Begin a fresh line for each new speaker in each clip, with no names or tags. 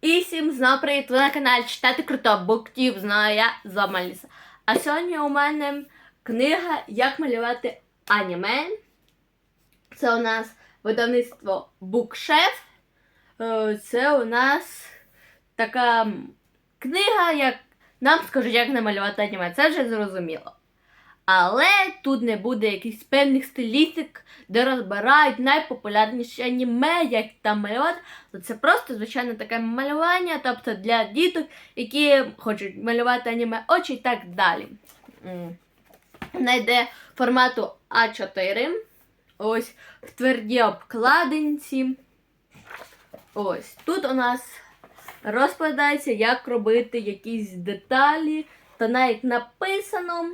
І всім знову привіт! Ви на каналі Читати Круто Буктів, знаю я з вами. А сьогодні у мене книга Як малювати аніме. Це у нас видавництво Букшеф. Це у нас така книга, як нам скажуть, як намалювати аніме. Це вже зрозуміло. Але тут не буде якихось певних стилістик, де розбирають найпопулярніші аніме, як там малювати. Це просто звичайно таке малювання, тобто для діток, які хочуть малювати аніме очі і так далі. М. Вона йде формату А4. Ось в твердій обкладинці. Ось тут у нас розкладається, як робити якісь деталі. Та навіть написано.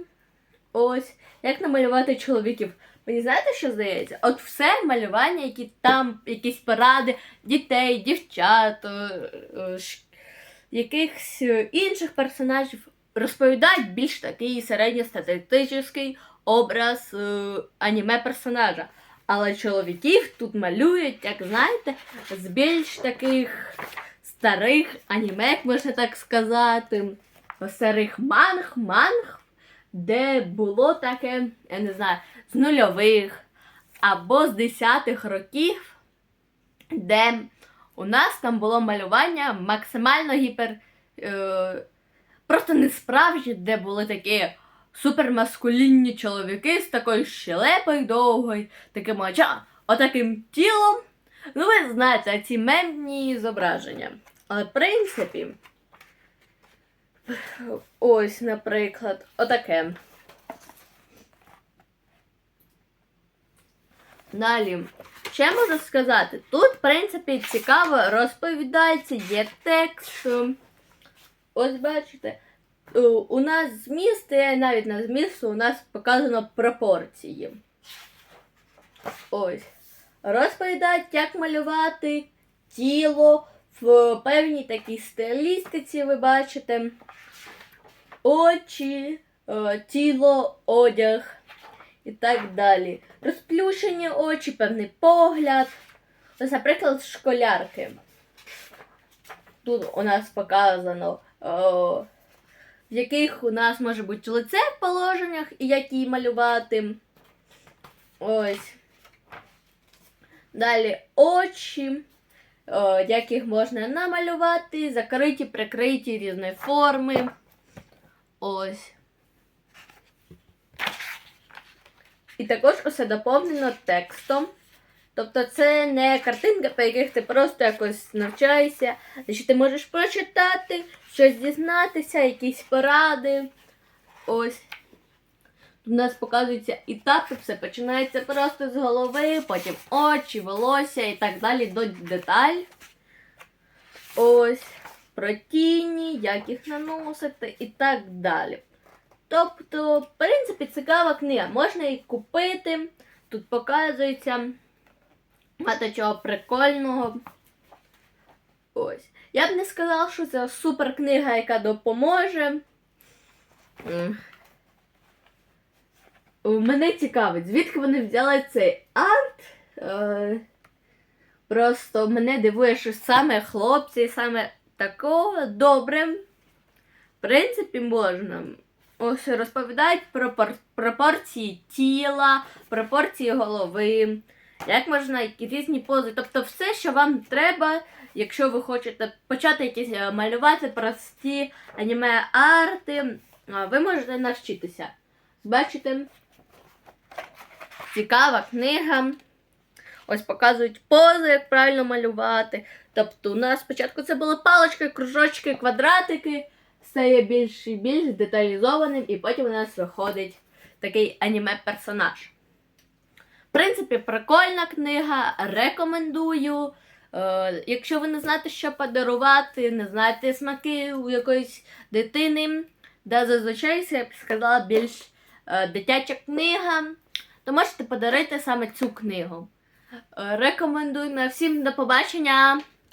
Ось, як намалювати чоловіків. Мені знаєте, що здається? От все малювання, які там, якісь поради дітей, дівчат, е, е, якихось е, інших персонажів розповідають більш такий середньостатистичний образ аніме персонажа. Але чоловіків тут малюють, як знаєте, з більш таких старих аніме, як можна так сказати, старих манг, манг де було таке, я не знаю, з нульових або з десятих років, де у нас там було малювання максимально гіпер. Е, просто не справжні, де були такі супермаскулінні чоловіки з такою щелепою довгою, таким очам, отаким тілом. Ну, ви знаєте, ці мемні зображення. Але в принципі. Ось, наприклад, отаке. Далі. Ще можу сказати, тут, в принципі, цікаво розповідається, є текст. Ось бачите, у- у нас зміст, і навіть на змісту у нас показано пропорції. Ось. Розповідають, як малювати тіло в певній такій стилістиці, ви бачите. Очі, е, тіло, одяг і так далі. Розплющені очі, певний погляд. Ось, наприклад, школярки. Тут у нас показано, о, в яких у нас може бути лице в положеннях і як її малювати. Ось. Далі очі, о, як їх можна намалювати, закриті, прикриті різної форми. Ось. І також усе доповнено текстом. Тобто це не картинка, по яких ти просто якось навчаєшся, що ти можеш прочитати, щось дізнатися, якісь поради. Ось. У нас показуються етапи, все починається просто з голови, потім очі, волосся і так далі до деталь. Ось. Про тіні, як їх наносити і так далі. Тобто, в принципі, цікава книга. Можна її купити. Тут показується багато чого прикольного. Ось. Я б не сказала, що це супер книга, яка допоможе. М. Мене цікавить, звідки вони взяли цей арт. Е, Просто мене дивує, що саме хлопці, саме такого добре. В принципі, можна. Ось розповідають про пор- пропорції тіла, пропорції голови, як можна які різні пози. Тобто все, що вам треба, якщо ви хочете почати якісь е, малювати прості аніме арти, ви можете навчитися. Бачите? Цікава книга. Ось показують пози, як правильно малювати. Тобто у нас спочатку це були палички, кружочки, квадратики, стає більш і більш деталізованим, і потім у нас виходить такий аніме-персонаж. В принципі, прикольна книга, рекомендую. Е, якщо ви не знаєте, що подарувати, не знаєте смаки у якоїсь дитини, де зазвичай я б сказала більш е, дитяча книга, то можете подарити саме цю книгу. Е, Рекомендую на всім до побачення!